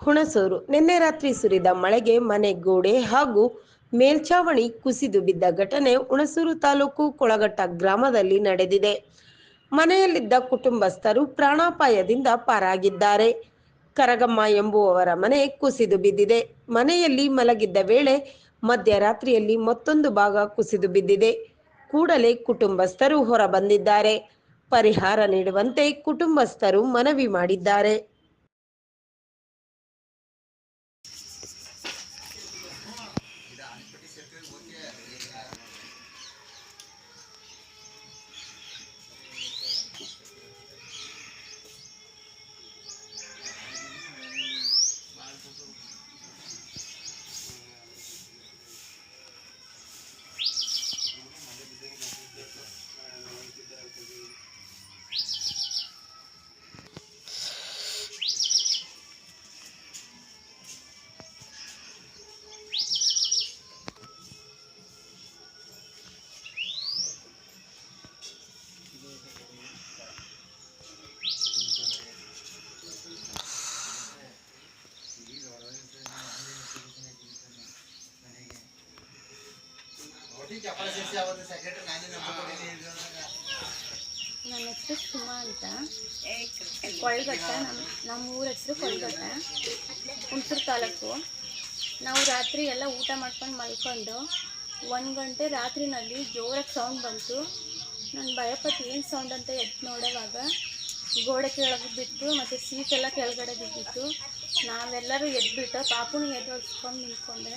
ಹುಣಸೂರು. ನಿನ್ನೆ ರಾತ್ರಿ ಸುರಿದ ಮಳೆಗೆ ಮನೆ ಗೋಡೆ ಹಾಗೂ ಮೇಲ್ಛಾವಣಿ ಕುಸಿದು ಬಿದ್ದ ಘಟನೆ ಹುಣಸೂರು ತಾಲೂಕು ಕೊಳಗಟ್ಟ ಗ್ರಾಮದಲ್ಲಿ ನಡೆದಿದೆ. ಮನೆಯಲ್ಲಿದ್ದ ಕುಟುಂಬಸ್ಥರು ಪ್ರಾಣಾಪಾಯದಿಂದ ಪಾರಾಗಿದ್ದಾರೆ. ಕರಗಮ್ಮ ಎಂಬುವವರ ಮನೆ ಕುಸಿದು ಬಿದ್ದಿದೆ. ಮನೆಯಲ್ಲಿ ಮಲಗಿದ್ದ ವೇಳೆ ಮಧ್ಯರಾತ್ರಿಯಲ್ಲಿ ಮತ್ತೊಂದು ಭಾಗ ಕುಸಿದು ಬಿದ್ದಿದೆ. ಕೂಡಲೇ ಕುಟುಂಬಸ್ಥರು ಹೊರ ಬಂದಿದ್ದಾರೆ ಪರಿಹಾರ ನೀಡುವಂತೆ ಕುಟುಂಬಸ್ಥರು ಮನವಿ ಮಾಡಿದ್ದಾರೆ. ನನ್ನ ಹೆಸರು ಸುಮಾ ಅಂತ. ಕೊಳಗಟ್ಟ ನಮ್ಮ ನಮ್ಮ ಊರ ಹೆಸರು ಕೊಳಗಟ್ಟ ಹುಣಸೂರು ತಾಲೂಕು. ನಾವು ರಾತ್ರಿ ಎಲ್ಲ ಊಟ ಮಾಡ್ಕೊಂಡು ಮಲ್ಕೊಂಡು ಒಂದು ಗಂಟೆ ರಾತ್ರಿನಲ್ಲಿ ಜೋರಾಗಿ ಸೌಂಡ್ ಬಂತು. ನಾನು ಭಯಪಟ್ಟು ಏನು ಸೌಂಡ್ ಅಂತ ಎದ್ದು ನೋಡೋವಾಗ ಗೋಡೆ ಕೆಳಗೆ ಬಿತ್ತು ಮತ್ತು ಸೀಟೆಲ್ಲ ಎಲ್ಲ ಕೆಳಗಡೆ ಬಿದ್ದಿತ್ತು. ನಾವೆಲ್ಲರೂ ಎದ್ಬಿಟ್ಟು ಪಾಪುನ ಎದ್ದೊಳ್ಸ್ಕೊಂಡು ನಿಂತ್ಕೊಂಡೆ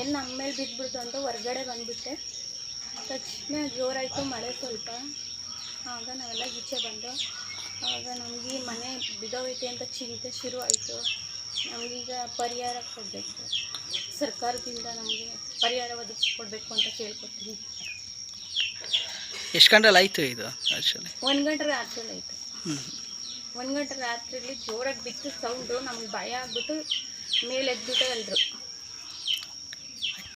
ಎಲ್ಲಿ ನಮ್ಮ ಮೇಲೆ ಬಿದ್ದುಬಿಡ್ತು ಅಂತ ಹೊರ್ಗಡೆ ಬಂದುಬಿಟ್ಟೆ. ತಕ್ಷಣ ಜೋರಾಯಿತು ಮಳೆ ಸ್ವಲ್ಪ. ಆಗ ನಾವೆಲ್ಲ ಈಚೆ ಬಂದು ಆಗ ನಮಗೆ ಮನೆ ಬಿದ್ದೋಗೈತೆ ಅಂತ ಚಿಂತೆ ಶುರು ಆಯಿತು. ನಮಗೀಗ ಪರಿಹಾರ ಕೊಡಬೇಕು. ಸರ್ಕಾರದಿಂದ ನಮಗೆ ಪರಿಹಾರ ಒದಗಿಸ್ಕೊಡ್ಬೇಕು ಅಂತ ಕೇಳ್ಕೊತೀನಿ. ಎಷ್ಟು ಗಂಟೆ ಆಯಿತು ಇದು ಆ್ಯಕ್ಚುಲಿ ಒಂದು ಗಂಟೆ ರಾತ್ರಿ ಆಯಿತು. ಒಂದು ಗಂಟೆ ರಾತ್ರಿಲಿ ಜೋರಾಗಿ ಬಿತ್ತು ಸೌಂಡು ನಮ್ಗೆ ಭಯ ಆಗ್ಬಿಟ್ಟು ಮೇಲೆ ಎದ್ಬಿಟ್ಟು ಎಲ್ಲರು